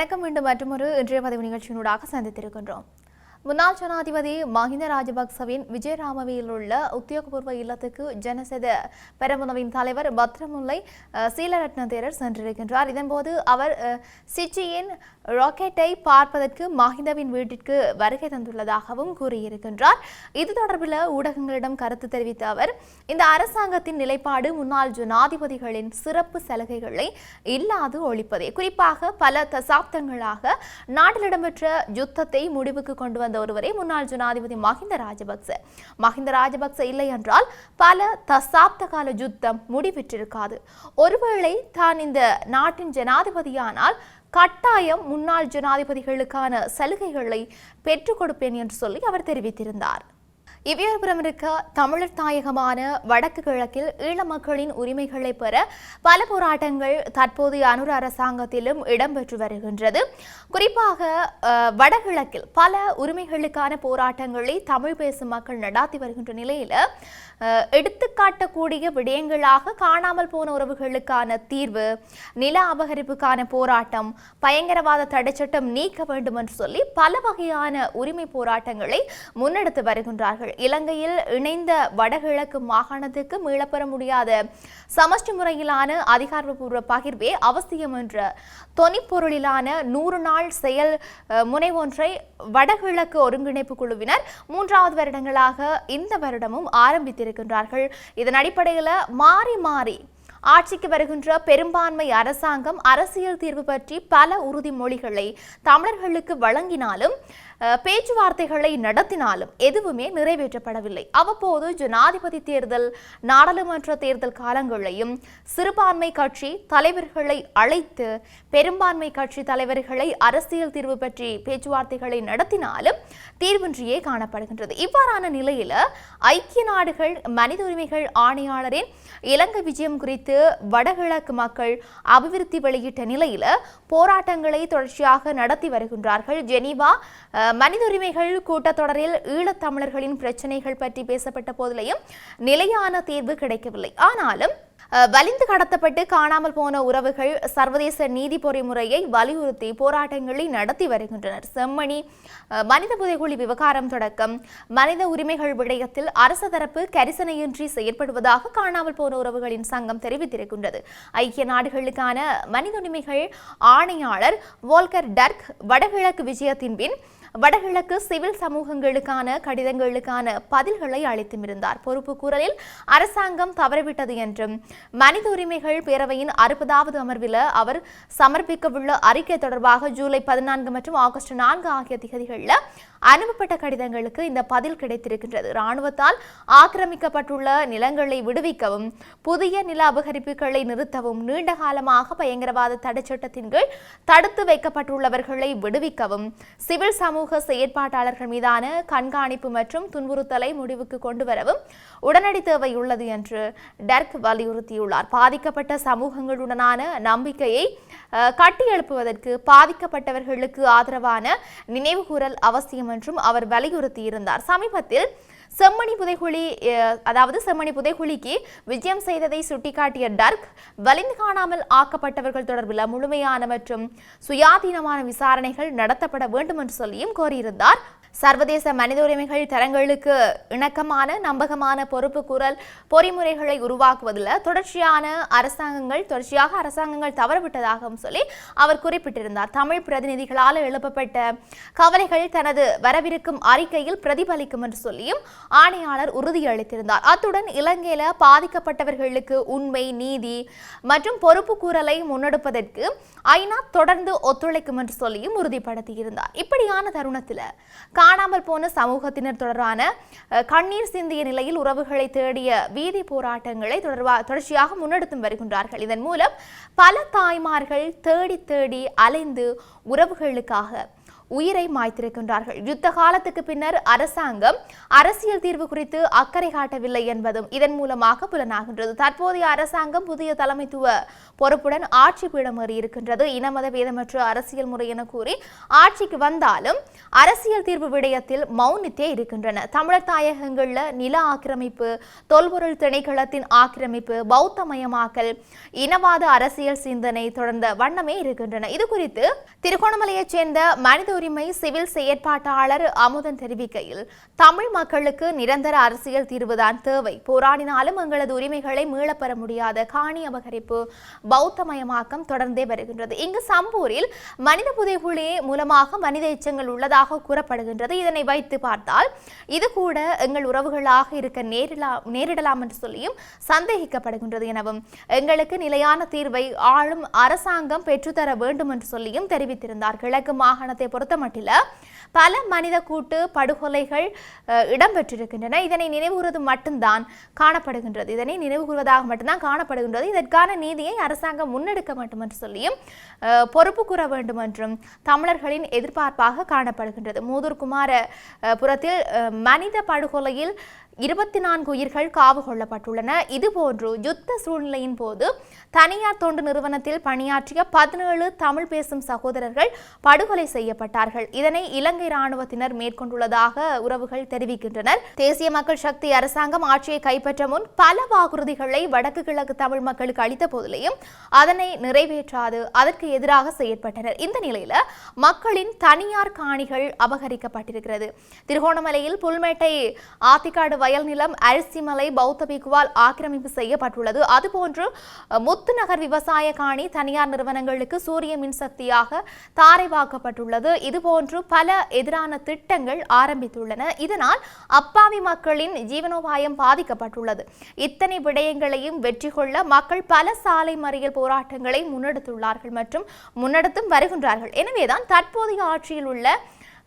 வணக்கம். மீண்டும் மற்றொரு இன்றைய பதிவு நிகழ்ச்சியினூடாக சந்தித்திருக்கின்றோம். முன்னாள் ஜனாதிபதி மஹிந்த ராஜபக்சவின் விஜயராமவியில் உள்ள உத்தியோகபூர்வ இல்லத்துக்கு ஜனசெத பெரமுனவின் தலைவர் பத்ரமுல்லை சீலரத்ன சீலரட்ன தேரர் சென்றிருக்கின்றார். இதன்போது அவர் சிச்சியின் ராக்கெட்டை பார்ப்பதற்கு மஹிந்தவின் வீட்டிற்கு வருகை தந்துள்ளதாகவும் கூறியிருக்கின்றார். இது தொடர்பில் ஊடகங்களிடம் கருத்து தெரிவித்த அவர் இந்த அரசாங்கத்தின் நிலைப்பாடு முன்னாள் ஜனாதிபதிகளின் சிறப்பு சலுகைகளை இல்லாது ஒழிப்பதே. குறிப்பாக பல தசாப்தங்களாக நாட்டில் இடம்பெற்ற யுத்தத்தை முடிவுக்கு கொண்டு வந்த ஒருவரே முன்னாள் ஜனாதிபதி மஹிந்த ராஜபக்ச. மஹிந்த ராஜபக்ச இல்லை என்றால் பல தசாப்த கால யுத்தம் முடிவிற்றிருக்காது ஒருவேளை தான் இந்த நாட்டின் ஜனாதிபதியானால் கட்டாயம் முன்னாள் ஜனாதிபதிகளுக்கான சலுகைகளை பெற்றுக் கொடுப்பேன் என்று சொல்லி அவர் தெரிவித்திருந்தார். இவ்வியபுரம் இருக்க தமிழர் தாயகமான வடக்கு கிழக்கில் ஈழ மக்களின் உரிமைகளை பெற பல போராட்டங்கள் தற்போதைய அனுர அரசாங்கத்திலும் இடம்பெற்று வருகின்றது. குறிப்பாக வடகிழக்கில் பல உரிமைகளுக்கான போராட்டங்களை தமிழ் பேசும் மக்கள் நடாத்தி வருகின்ற நிலையில் எடுத்துக்காட்டக்கூடிய விடயங்களாக காணாமல் போன உறவுகளுக்கான தீர்வு நில அபகரிப்புக்கான போராட்டம் பயங்கரவாத தடைச்சட்டம் நீக்க வேண்டும் என்று சொல்லி பல வகையான உரிமை போராட்டங்களை முன்னெடுத்து வருகின்றார்கள். இலங்கையில் இணைந்த வடகிழக்கு மாகாணத்துக்கு மீளப்பெற முடியாத சமஷ்டி முறையிலான அதிகாரப்பூர்வ பகிர்வே அவசியம் என்ற தொனிப்பொருளிலான நூறு நாள் செயல் முனைவொன்றை வடகிழக்கு ஒருங்கிணைப்பு குழுவினர் மூன்றாவது வருடங்களாக இந்த வருடமும் ஆரம்பித்திருக்கின்றார்கள். இதன் அடிப்படையில் மாறி மாறி ஆட்சிக்கு வருகின்ற பெரும்பான்மை அரசாங்கம் அரசியல் தீர்வு பற்றி பல உறுதிமொழிகளை தமிழர்களுக்கு வழங்கினாலும் பேச்சுவார்த்தைகளை நடத்தினாலும் எதுவுமே நிறைவேற்றப்படவில்லை. அவ்வப்போது ஜனாதிபதி தேர்தல் நாடாளுமன்ற தேர்தல் காலங்களையும் சிறுபான்மை கட்சி தலைவர்களை அழைத்து பெரும்பான்மை கட்சி தலைவர்களை அரசியல் தீர்வு பற்றி பேச்சுவார்த்தைகளை நடத்தினாலும் தீர்வின்றியே காணப்படுகின்றது. இவ்வாறான நிலையில் ஐக்கிய நாடுகள் மனித உரிமைகள் ஆணையாளரின் இலங்கை விஜயம் குறித்து வடகிழக்கு மக்கள் அபிவிருத்தி வெளியிட்ட நிலையில் போராட்டங்களை தொடர்ச்சியாக நடத்தி வருகின்றார்கள். ஜெனீவா மனித உரிமைகள் கூட்டத்தொடரில் ஈழத்தமிழர்களின் பிரச்சனைகள் பற்றி பேசப்பட்ட போதிலையும் நிலையான தீர்வு கிடைக்கவில்லை. ஆனாலும் வலிந்து கடத்தப்பட்டு காணாமல் போன உறவுகள் சர்வதேச நீதி பொறிமுறையை வலியுறுத்தி போராட்டங்களை நடத்தி வருகின்றனர். செம்மணி மனித புதைகுழி விவகாரம் தொடக்கம். மனித உரிமைகள் விடயத்தில் அரசு தரப்பு கரிசனையின்றி செயற்படுவதாக காணாமல் போன உறவுகளின் சங்கம் தெரிவித்திருக்கின்றது. ஐக்கிய நாடுகளுக்கான மனித உரிமைகள் ஆணையாளர் வோல்கர் டர்க் வடகிழக்கு விஜயத்தின் பின் வடகிழக்கு சிவில் சமூகங்களுக்கான கடிதங்களுக்கான பதில்களை அளித்துமிருந்தார். பொறுப்பு கூறலில் அரசாங்கம் தவறிவிட்டது என்றும் மனித உரிமைகள் பேரவையின் அறுபதாவது அமர்வில் அவர் சமர்ப்பிக்கவுள்ள அறிக்கை தொடர்பாக ஜூலை பதினான்கு மற்றும் ஆகஸ்ட் நான்கு ஆகிய திகதிகளில் அனுப்பப்பட்ட கடிதங்களுக்கு இந்த பதில் கிடைத்திருக்கின்றது. இராணுவத்தால் ஆக்கிரமிக்கப்பட்டுள்ள நிலங்களை விடுவிக்கவும் புதிய நில அபகரிப்புகளை நிறுத்தவும் நீண்ட காலமாக பயங்கரவாத தடைச்சட்டத்தின் கீழ் தடுத்து வைக்கப்பட்டுள்ளவர்களை விடுவிக்கவும் சிவில் சமூக செயற்பாட்டாளர்கள் மீதான கண்காணிப்பு மற்றும் துன்புறுத்தலை முடிவுக்கு கொண்டு வரவும் உடனடி தேவை உள்ளது என்று டர்க் வலியுறுத்தியுள்ளார். பாதிக்கப்பட்ட சமூகங்களுடனான நம்பிக்கையை கட்டியெழுப்புவதற்கு பாதிக்கப்பட்டவர்களுக்கு ஆதரவான நினைவுகூரல் அவசியம் என்றும் அவர் வலியுறுத்தியிருந்தார். சமீபத்தில் செம்மணி புதைகுழி அதாவது செம்மணி புதைகுழிக்கு விஜயம் செய்ததை சுட்டிக்காட்டிய டர்க் வலிந்து காணாமல் ஆக்கப்பட்டவர்கள் தொடர்பில் முழுமையான மற்றும் சுயாதீனமான விசாரணைகள் நடத்தப்பட வேண்டும் என்று சொல்லியும் கோரியிருந்தார். சர்வதேச மனித உரிமைகள் தரங்களுக்கு இணக்கமான நம்பகமான பொறுப்பு குரல் பொறிமுறைகளை உருவாக்குவதில் தொடர்ச்சியான அரசாங்கங்கள் தொடர்ச்சியாக அரசாங்கங்கள் தவறவிட்டதாகவும் சொல்லி அவர் குறிப்பிட்டிருந்தார். தமிழ் பிரதிநிதிகளால் எழுப்பப்பட்ட கவலைகள் தனது வரவிருக்கும் அறிக்கையில் பிரதிபலிக்கும் என்று சொல்லியும் ஆணையாளர் உறுதியளித்திருந்தார். அத்துடன் இலங்கையில் பாதிக்கப்பட்டவர்களுக்கு உண்மை நீதி மற்றும் பொறுப்பு கூறலை முன்னெடுப்பதற்கு ஐநா தொடர்ந்து ஒத்துழைக்கும் என்று சொல்லியும் உறுதிப்படுத்தியிருந்தார். இப்படியான தருணத்தில் காணாமல் போன சமூகத்தினர் தொடர்பான கண்ணீர் சிந்திய நிலையில் உறவுகளை தேடிய வீதி போராட்டங்களை தொடர்பா தொடர்ச்சியாக முன்னெடுத்தும் வருகின்றார்கள். இதன் மூலம் பல தாய்மார்கள் தேடி தேடி அலைந்து உறவுகளுக்காக உயிரை மாய்த்திருக்கின்றார்கள். யுத்த காலத்துக்கு பின்னர் அரசாங்கம் அரசியல் தீர்வு குறித்து அக்கறை காட்டவில்லை என்பதும் இதன் மூலமாக புலனாகின்றது. தற்போதைய அரசாங்கம் புதிய தலைமைத்துவ பொறுப்புடன் ஆட்சி பீடமேறி இருக்கின்றது. இனமத வேதமற்ற அரசியல் முறை என கூறி ஆட்சிக்கு வந்தாலும் அரசியல் தீர்வு விடயத்தில் மௌனித்தே இருக்கின்றன. தமிழர் தாயகங்களில் நில ஆக்கிரமிப்பு தொல்பொருள் திணைக்களத்தின் ஆக்கிரமிப்பு பௌத்தமயமாக்கல் இனவாத அரசியல் சிந்தனை தொடர்ந்த வண்ணமே இருக்கின்றன. இது குறித்து திருகோணமலையைச் சேர்ந்த மனித உரிமை சிவில் செயற்பாட்டாளர் அமுதன் தெரிவிக்கையில் தமிழ் மக்களுக்கு நிரந்தர அரசியல் தீர்வுதான் தேவை. போராடினாலும் எங்களது உரிமைகளை மீளப்பெற முடியாத காணி அபகரிப்பு பௌத்தமயமாக்கம் தொடர்ந்தே வருகின்றது. இங்கு சம்பூரில் மனித புதைகுழி மூலமாக மனித எச்சங்கள் உள்ளதாக கூறப்படுகின்றது. இதனை வைத்து பார்த்தால் இது கூட எங்கள் உறவுகளாக இருக்க நேரிடலாம் நேரிடலாம் என்று சொல்லியும் சந்தேகிக்கப்படுகின்றது எனவும் எங்களுக்கு நிலையான தீர்வை ஆளும் அரசாங்கம் பெற்றுத்தர வேண்டும் என்று சொல்லியும் தெரிவித்திருந்தார். கிழக்கு மாகாணத்தை பொறுத்த ಗೌತಮ್ ಅಟಿಲ பல மனித கூட்டு படுகொலைகள் இடம்பெற்றிருக்கின்றன. இதனை நினைவுகிறது மட்டும்தான் காணப்படுகின்றது. இதனை நினைவுகூறுவதாக மட்டும்தான் காணப்படுகின்றது. இதற்கான நீதியை அரசாங்கம் முன்னெடுக்க வேண்டும் என்று சொல்லியும் பொறுப்பு கூற வேண்டும் என்றும் தமிழர்களின் எதிர்பார்ப்பாக காணப்படுகின்றது. மூதூர் குமார புறத்தில் மனித படுகொலையில் இருபத்தி நான்கு உயிர்கள் காவு கொள்ளப்பட்டுள்ளன. இதுபோன்று யுத்த சூழ்நிலையின் போது தனியார் தொண்டு நிறுவனத்தில் பணியாற்றிய பதினேழு தமிழ் பேசும் சகோதரர்கள் படுகொலை செய்யப்பட்டார்கள். இதனை இலங்கை ராணுவத்தினர் மேற்கொண்டுள்ளதாக உறவுகள் தெரிவிக்கின்றனர். தேசிய மக்கள் சக்தி அரசாங்கம் ஆட்சியை கைப்பற்ற முன் பல வாக்குறுதிகளை வடக்கு கிழக்கு தமிழ் மக்களுக்கு அளித்த போதிலையும் அதனை நிறைவேற்றாது அதற்கு எதிராக செயற்பட்டனர். இந்த நிலையில மக்களின் தனியார் காணிகள் அபகரிக்கப்பட்டிருக்கிறது. திருகோணமலையில் புல்மேட்டை ஆத்திக்காடு வயல் நிலம் அரிசிமலை பௌத்த பிக்குவால் ஆக்கிரமிப்பு செய்யப்பட்டுள்ளது. அதுபோன்று அஹ், முத்துநகர் விவசாய காணி தனியார் நிறுவனங்களுக்கு சூரிய மின்சக்தியாக தாரைவாக்கப்பட்டுள்ளது இதுபோன்று பல எதிரான திட்டங்கள் ஆரம்பித்துள்ளன. இதனால் அப்பாவி மக்களின் ஜீவனோபாயம் பாதிக்கப்பட்டுள்ளது. இத்தனை விடயங்களையும் வெற்றி கொள்ள மக்கள் பல சாலை மறியல் போராட்டங்களை முன்னெடுத்துள்ளார்கள் மற்றும் முன்னெடுத்தும் வருகின்றார்கள். எனவேதான் தற்போதைய ஆட்சியில் உள்ள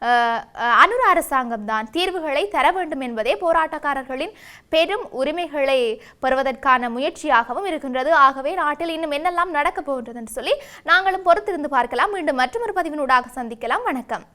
அஹ், அனுர அரசாங்கம் தான் தீர்வுகளை தர வேண்டும் என்பதே போராட்டக்காரர்களின் பெரும் உரிமைகளை பெறுவதற்கான முயற்சியாகவும் இருக்கின்றது. ஆகவே நாட்டில் இன்னும் என்னெல்லாம் நடக்கப் போகின்றது என்று சொல்லி நாங்களும் பொறுத்திருந்து பார்க்கலாம். மீண்டும் மற்றொரு பதிவினூடாக சந்திக்கலாம். வணக்கம்.